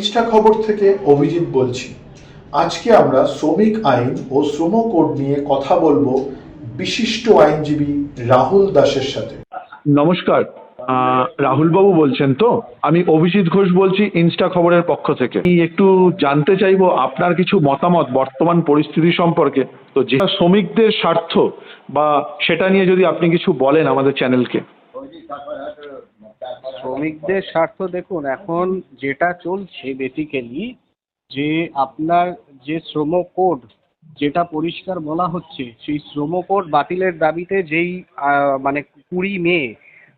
Insta খবর থেকে অভিজিৎ বলছি। আজকে আমরা শ্রমিক আইন ও শ্রম কোড নিয়ে কথা বলব বিশিষ্ট আইনজীবী রাহুল দাসের সাথে। নমস্কার। রাহুল বাবু বলছেন তো? আমি অভিজিৎ ঘোষ বলছি ইনস্টা খবরের পক্ষ থেকে। আমি একটু জানতে চাইব আপনার কিছু মতামত বর্তমান পরিস্থিতি সম্পর্কে। তো যে শ্রমিকদের স্বার্থ বা সেটা নিয়ে যদি আপনি কিছু বলেন আমাদের চ্যানেলকে। শ্রমিকদের স্বার্থ দেখুন, এখন যেটা চলছে বেসিক্যালি যে আপনার যে শ্রম কোড যেটা পরিষ্কার বলা হচ্ছে, সেই শ্রম কোড বাতিলের দাবিতে যেই মানে কুড়ি মে,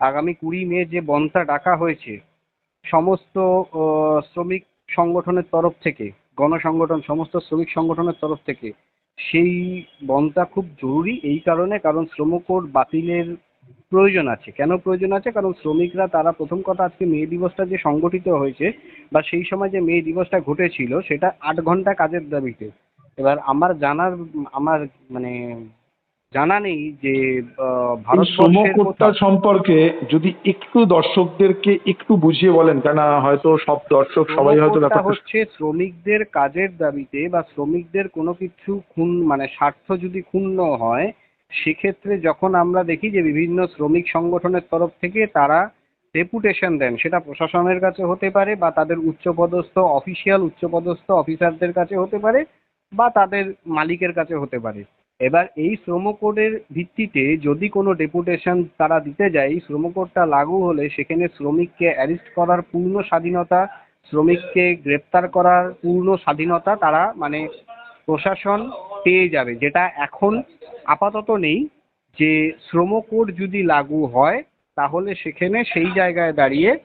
আগামী কুড়ি মে যে বনটা ডাকা হয়েছে, সমস্ত শ্রমিক সংগঠনের তরফ থেকে, গণসংগঠন, সমস্ত শ্রমিক সংগঠনের তরফ থেকে, সেই বনটা খুব জরুরি এই কারণে, কারণ শ্রম কোড বাতিলের প্রয়োজন আছে। কেন প্রয়োজন আছে? কারণ শ্রমিকরা তারা প্রথম কথা আজকে মে দিবসটা যে সংগঠিত হয়েছে বা সেই সময় যে মে দিবসটা ঘটেছিল সেটা আট ঘণ্টা কাজের দাবিতে। এবার আমার জানার আমার মানে জানা নেই যে আহ, এই শ্রম ভারতবর্ষের কোডটা কোথাও- সম্পর্কে যদি একটু দর্শকদেরকে একটু বুঝিয়ে বলেন কেন হয়তো সব দর্শক সবাই হয়তো হচ্ছে শ্রমিকদের কাজের দাবিতে বা শ্রমিকদের কোনো কিছু খুন মানে স্বার্থ যদি ক্ষুণ্ণ হয় সেক্ষেত্রে যখন আমরা দেখি যে বিভিন্ন শ্রমিক সংগঠনের তরফ থেকে তারা ডেপুটেশন দেন, সেটা প্রশাসনের কাছে হতে পারে বা তাদের উচ্চপদস্থ অফিসিয়াল উচ্চপদস্থ অফিসারদের কাছে হতে পারে বা তাদের মালিকের কাছে হতে পারে। এবার এই শ্রম কোডের ভিত্তিতে যদি কোনো ডেপুটেশন তারা দিতে যায় শ্রম কোডটা লাগু হলে সেখানে শ্রমিককে অ্যারেস্ট করার পূর্ণ স্বাধীনতা, শ্রমিককে গ্রেপ্তার করার পূর্ণ স্বাধীনতা তারা মানে প্রশাসন পেয়ে যাবে, যেটা এখন আপাতত নেই। যে শ্রম কোড যদি লাগু হয়, তাহলে সেখানে সেই জায়গায় দাঁড়িয়ে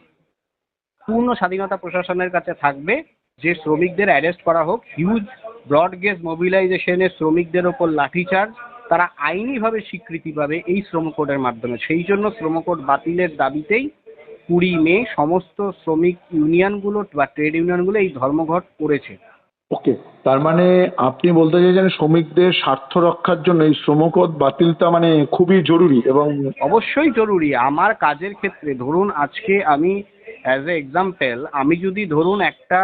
পূর্ণ স্বাধীনতা প্রশাসনের কাছে থাকবে। যে শ্রমিকদের অ্যারেস্ট করা হোক হিউজ ব্রড গেজ মোবিলাইজেশনে শ্রমিকদের ওপর লাঠিচার্জ, তারা আইনিভাবে স্বীকৃতি পাবে এই শ্রম কোডের মাধ্যমে। সেই জন্য শ্রম কোড বাতিলের দাবিতেই কুড়ি মে সমস্ত শ্রমিক ইউনিয়নগুলো বা ট্রেড ইউনিয়নগুলো এই ধর্মঘট করেছে। ওকে তার মানে আপনি বলতে চাইছেন শ্রমিকদের স্বার্থ রক্ষার জন্য এই শ্রমকোড বাতিলটা মানে খুবই জরুরি এবং অবশ্যই জরুরি। আমার কাজের ক্ষেত্রে ধরুন আজকে আমি অ্যাজ এ এক্সাম্পল আমি যদি ধরুন একটা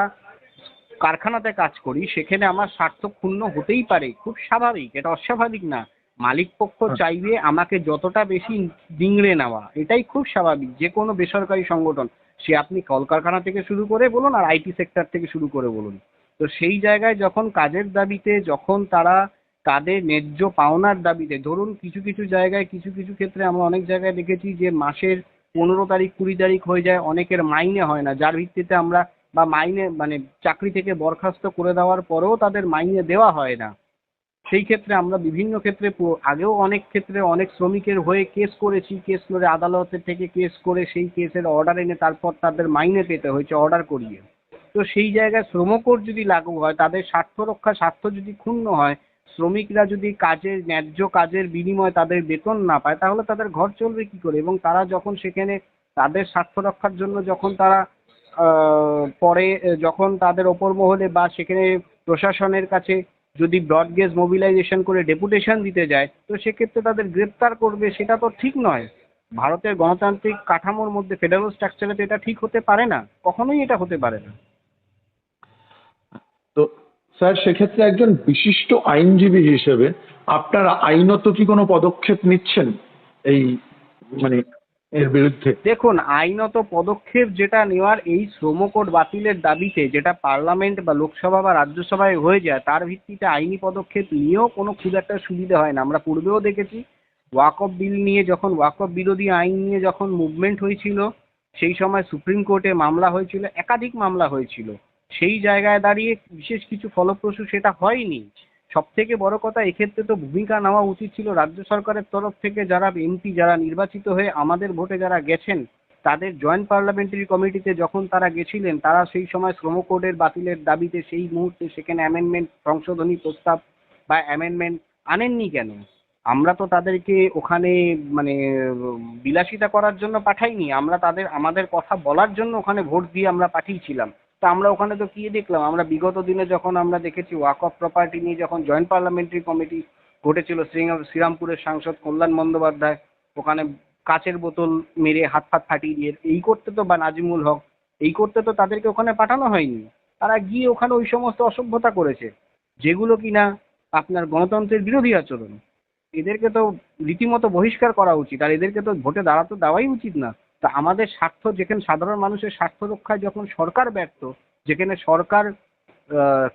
কারখানাতে কাজ করি সেখানে আমার স্বার্থ ক্ষুণ্ণ হতেই পারে খুব স্বাভাবিক। এটা অস্বাভাবিক না। মালিক পক্ষ চাইবে আমাকে যতটা বেশি ডিংড়ে নেওয়া। এটাই খুব স্বাভাবিক যে কোনো বেসরকারি সংগঠন। সে আপনি কলকারখানা থেকে শুরু করে বলুন আর আইটি সেক্টর থেকে শুরু করে বলুন। তো সেই জায়গায় যখন কাজের দাবিতে, যখন তারা তাদের ন্যায্য পাওনার দাবিতে, ধরুন কিছু কিছু জায়গায়, কিছু কিছু ক্ষেত্রে আমরা অনেক জায়গায় দেখেছি যে মাসের পনেরো তারিখ, কুড়ি তারিখ হয়ে যায়, অনেকের মাইনে হয় না, যার ভিত্তিতে আমরা বা মাইনে মানে চাকরি থেকে বরখাস্ত করে দেওয়ার পরেও তাদের মাইনে দেওয়া হয় না। সেই ক্ষেত্রে আমরা বিভিন্ন ক্ষেত্রে আগেও অনেক ক্ষেত্রে অনেক শ্রমিকের হয়ে কেস করেছি, কেস করে আদালতের থেকে কেস করে সেই কেসের অর্ডার এনে তারপর তাদের মাইনে পেতে হয়েছে, অর্ডার করিয়ে। তো সেই জায়গায় শ্রমকোড যদি লাগু হয়, তাদের স্বার্থ রক্ষা, স্বার্থ যদি ক্ষুণ্ণ হয়, শ্রমিকরা যদি কাজের, ন্যায্য কাজের বিনিময়ে তাদের বেতন না পায়, তাহলে তাদের ঘর চলবে কি করে? এবং তারা যখন সেখানে তাদের স্বার্থ রক্ষার জন্য যখন তারা পরে, যখন তাদের ওপর মহলে বা সেখানে প্রশাসনের কাছে যদি ব্রড গেজ মোবিলাইজেশন করে ডেপুটেশন দিতে যায়, তো সেক্ষেত্রে তাদের গ্রেপ্তার করবে, সেটা তো ঠিক নয়। ভারতের গণতান্ত্রিক কাঠামোর মধ্যে ফেডারেল স্ট্রাকচারে তো এটা ঠিক হতে পারে না। কখনোই এটা হতে পারে না। স্যার, সেক্ষেত্রে একজন বিশিষ্ট আইনজীবী হিসেবে আপনারা আইনত কি কোনো পদক্ষেপ নিচ্ছেন এই মানে এর বিরুদ্ধে? দেখুন, আইনত পদক্ষেপ যেটা নেওয়ার এই শ্রম কোড বাতিলের দাবিতে যেটা পার্লামেন্ট বা লোকসভা বা রাজ্যসভায় হয়ে যায়, তার ভিত্তিতে আইনি পদক্ষেপ নিয়েও কোনো খুব একটা সুবিধা হয় না। আমরা পূর্বেও দেখেছি ওয়াকফ বিল নিয়ে যখন ওয়াকফ বিরোধী আইন নিয়ে যখন মুভমেন্ট হয়েছিল, সেই সময় সুপ্রিম কোর্টে মামলা হয়েছিল, একাধিক মামলা হয়েছিল। সেই জায়গায় দাঁড়িয়ে বিশেষ কিছু ফলপ্রসূ সেটা হয়নি। সব থেকে বড় কথা, এক্ষেত্রে তো ভূমিকা নেওয়া উচিত ছিল রাজ্য সরকারের তরফ থেকে যারা এমপি, যারা নির্বাচিত হয়ে আমাদের ভোটে যারা গেছেন, তাদের জয়েন্ট পার্লামেন্টারি কমিটিতে যখন তারা গেছিলেন, তারা সেই সময় শ্রম কোডের বাতিলের দাবিতে সেই মুহূর্তে সেখানে অ্যামেন্ডমেন্ট সংশোধনী প্রস্তাব বা অ্যামেন্ডমেন্ট আনেননি কেন? আমরা তো তাদেরকে ওখানে মানে বিলাসিতা করার জন্য পাঠাইনি। আমরা তাদের, আমাদের কথা বলার জন্য ওখানে ভোট দিয়ে আমরা পাঠিয়েছিলাম। তা আমরা ওখানে তো কি দেখলাম। আমরা বিগত দিনে যখন আমরা দেখেছি ওয়াক অফ প্রপার্টি নিয়ে যখন জয়েন্ট পার্লামেন্টারি কমিটি ঘটেছিল শ্রীরাম- শ্রীরামপুরের সাংসদ কল্যাণ বন্দ্যোপাধ্যায়, ওখানে কাচের বোতল মেরে হাত ফাত ফাটিয়ে দিয়ে, এই করতে তো বা নাজিমুল হক, এই করতে তো তাদেরকে ওখানে পাঠানো হয়নি। তারা গিয়ে ওখানে ওই সমস্ত অসভ্যতা করেছে, যেগুলো কিনা আপনার গণতন্ত্রের বিরোধী আচরণ। এদেরকে তো রীতিমতো বহিষ্কার করা উচিত, আর এদেরকে তো ভোটে দাঁড়াতে দেওয়াই উচিত না। তা আমাদের স্বার্থ, যেখানে সাধারণ মানুষের স্বার্থ রক্ষায় যখন সরকার ব্যর্থ, যেখানে সরকার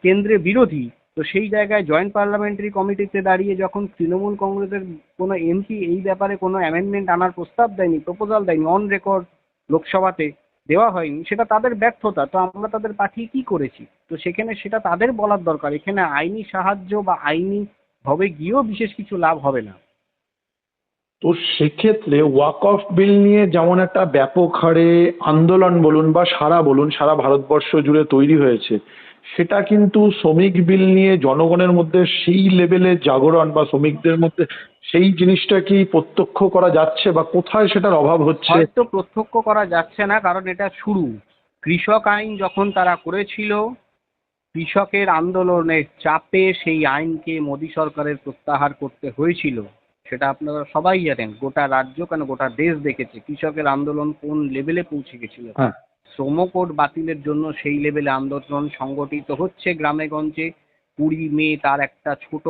কেন্দ্রে বিরোধী, তো সেই জায়গায় জয়েন্ট পার্লামেন্টারি কমিটিতে দাঁড়িয়ে যখন তৃণমূল কংগ্রেসের কোনো এমপি এই ব্যাপারে কোনো অ্যামেন্ডমেন্ট আনার প্রস্তাব দেয়নি প্রপোজাল দেয়নি অন রেকর্ড লোকসভাতে দেওয়া হয়নি, সেটা তাদের ব্যর্থতা। তো আমরা তাদের পাঠিয়ে কি করেছি? তো সেখানে সেটা তাদের বলার দরকার। এখানে আইনি সাহায্য বা আইনি ভাবে গিয়েও বিশেষ কিছু লাভ হবে না। তো সেক্ষেত্রে ওয়াক অফ বিল নিয়ে যেমন একটা ব্যাপক হারে আন্দোলন বলুন বা সারা বলুন, সারা ভারতবর্ষ জুড়ে তৈরি হয়েছে, সেটা কিন্তু শ্রমিক বিল নিয়ে জনগণের মধ্যে সেই লেভেলের জাগরণ বা শ্রমিকদের মধ্যে সেই জিনিসটা কি প্রত্যক্ষ করা যাচ্ছে বা কোথায় সেটার অভাব হচ্ছে? হয়তো প্রত্যক্ষ করা যাচ্ছে না, কারণ এটা শুরু। কৃষক আইন যখন তারা করেছিল, কৃষকের আন্দোলনের চাপে সেই আইনকে মোদী সরকারের প্রত্যাহার করতে হয়েছিল। সেটা আপনারা সবাই জানেন গোটা রাজ্য কেন গোটা দেশ দেখেছে কৃষকের আন্দোলন কোন লেভেলে পৌঁছে গেছিল? হ্যাঁ। শ্রম কোড বাতিলের জন্য সেই লেভেলে আন্দোলন সংগঠিত হচ্ছে গ্রামে গঞ্জে কুড়ি মে তার একটা ছোট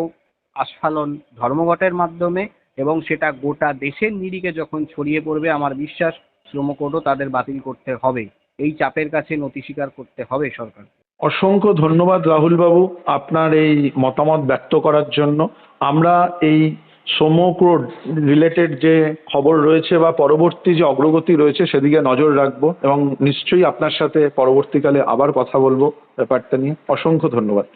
আস্ফালন ধর্মঘটের মাধ্যমে এবং সেটা গোটা দেশের নিরিখে যখন ছড়িয়ে পড়বে আমার বিশ্বাস শ্রম কোডও তাদের বাতিল করতে হবে। এই চাপের কাছে নতি স্বীকার করতে হবে সরকার। অসংখ্য ধন্যবাদ রাহুল বাবু আপনার এই মতামত ব্যক্ত করার জন্য। আমরা এই শ্রমকোড রিলেটেড যে খবর রয়েছে বা পরবর্তী যে অগ্রগতি রয়েছে, সেদিকে নজর রাখব এবং নিশ্চয়ই আপনার সাথে পরবর্তীকালে আবার কথা বলব ব্যাপারটা নিয়ে। অসংখ্য ধন্যবাদ।